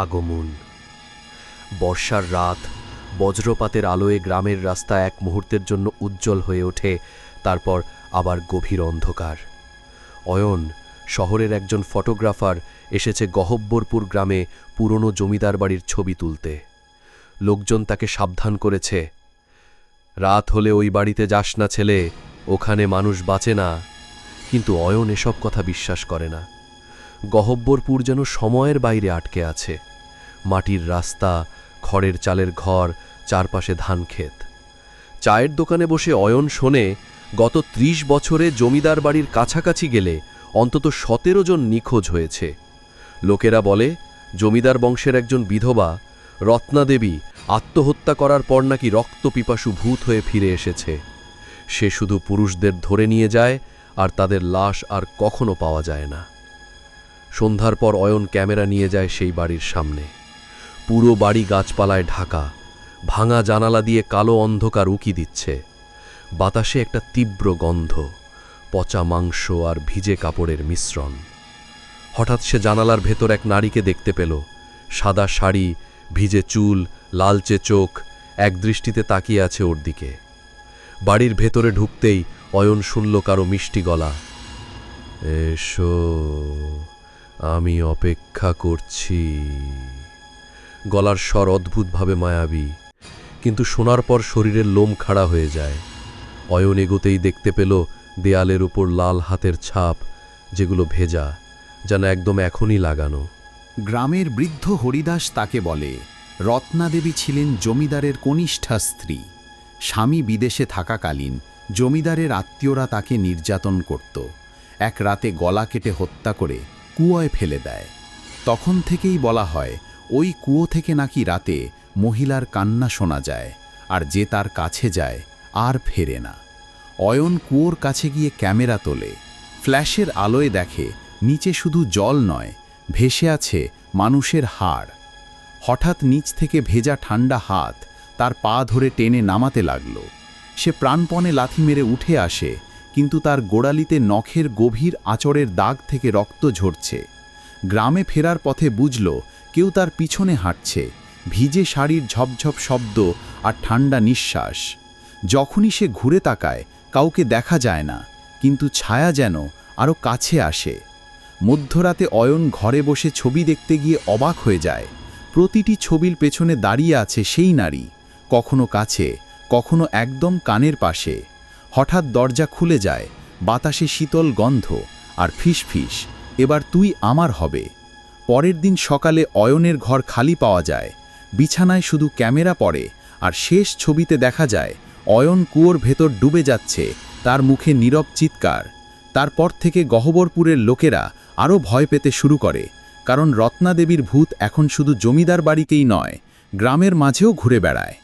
আগমন। বর্ষার রাত, বজ্রপাতের আলোয় গ্রামের রাস্তা এক মুহূর্তের জন্য উজ্জ্বল হয়ে ওঠে, তারপর আবার গভীর অন্ধকার। অয়ন, শহরের একজন ফটোগ্রাফার, এসেছে গহব্বরপুর গ্রামে পুরনো জমিদার বাড়ির ছবি তুলতে। লোকজন তাকে সাবধান করেছে। রাত হলে ওই বাড়িতে যাস না ছেলে, ওখানে মানুষ বাঁচে না। কিন্তু অয়ন এসব কথা বিশ্বাস করে না। গহব্বরপুর যেন সময়ের বাইরে আটকে আছে। মাটির রাস্তা, খড়ের চালের ঘর, চারপাশে ধান ক্ষেত। চায়ের দোকানে বসে অয়ন শোনে, গত ত্রিশ বছরে জমিদার বাড়ির কাছাকাছি গেলে অন্তত সতেরো জন নিখোঁজ হয়েছে। লোকেরা বলে, জমিদার বংশের একজন বিধবা, রত্নাদেবী, আত্মহত্যা করার পর নাকি রক্তপিপাসু ভূত হয়ে ফিরে এসেছে। সে শুধু পুরুষদের ধরে নিয়ে যায়, আর তাদের লাশ আর কখনো পাওয়া যায় না। সন্ধ্যার পর অয়ন ক্যামেরা নিয়ে যায় সেই বাড়ির সামনে। পুরো বাড়ি গাছপালায় ঢাকা, ভাঙা জানালা দিয়ে কালো অন্ধকার উকি দিচ্ছে। বাতাসে একটা তীব্র গন্ধ, পচা মাংস আর ভিজে কাপড়ের মিশ্রণ। হঠাৎ সে জানালার ভেতর এক নারীকে দেখতে পেল। সাদা শাড়ি, ভিজে চুল, লালচে চোখ, এক দৃষ্টিতে তাকিয়ে আছে ওর দিকে। বাড়ির ভেতরে ঢুকতেই অয়ন শুনল কারও মিষ্টি গলা, এসো। আমি অপেক্ষা করছি। গলার স্বর অদ্ভুতভাবে মায়াবী, কিন্তু শোনার পর শরীরের লোম খাড়া হয়ে যায়। অয়ন এগোতেই দেখতে পেল দেয়ালের উপর লাল হাতের ছাপ, যেগুলো ভেজা, যেন একদম এখনই লাগানো। গ্রামের বৃদ্ধ হরিদাস তাকে বলে রত্নাদেবী ছিলেন জমিদারের কনিষ্ঠা স্ত্রী। স্বামী বিদেশে থাকাকালীন জমিদারের আত্মীয়রা তাকে নির্যাতন করত। এক রাতে গলা কেটে হত্যা করে কুয়োয় ফেলে দেয়। তখন থেকেই বলা হয়, ওই কুয়ো থেকে নাকি রাতে মহিলার কান্না শোনা যায়, আর যে তার কাছে যায়, আর ফেরে না। অয়ন কুয়োর কাছে গিয়ে ক্যামেরা তোলে। ফ্ল্যাশের আলোয় দেখে, নিচে শুধু জল নয়, ভেসে আছে মানুষের হাড়। হঠাৎ নিচ থেকে ভেজা ঠান্ডা হাত তার পা ধরে টেনে নামাতে লাগল। সে প্রাণপণে লাথি মেরে উঠে আসে কিন্তু তার গোড়ালিতে নখের গভীর আচরের দাগ থেকে রক্ত ঝরছে। গ্রামে ফেরার পথে বুঝল, কেউ তার পিছনে হাঁটছে। ভিজে শাড়ির ঝপঝপ শব্দ আর ঠান্ডা নিঃশ্বাস। যখনই সে ঘুরে তাকায়, কাউকে দেখা যায় না, কিন্তু ছায়া যেন আরও কাছে আসে। মধ্যরাতে অয়ন ঘরে বসে ছবি দেখতে গিয়ে অবাক হয়ে যায়। প্রতিটি ছবির পেছনে দাঁড়িয়ে আছে সেই নারী, কখনো কাছে, কখনো একদম কানের পাশে। হঠাৎ দরজা খুলে যায়, বাতাসে শীতল গন্ধ আর ফিস ফিস, এবার তুই আমার হবে। পরের দিন সকালে অয়নের ঘর খালি পাওয়া যায়, বিছানায় শুধু ক্যামেরা পড়ে আর শেষ ছবিতে দেখা যায়, অয়ন কুয়োর ভেতর ডুবে যাচ্ছে, তার মুখে নীরব চিৎকার। তারপর থেকে গহবরপুরের লোকেরা আরও ভয় পেতে শুরু করে, কারণ রত্নাদেবীর ভূত এখন শুধু জমিদার বাড়িতেই নয়, গ্রামের মাঝেও ঘুরে বেড়ায়।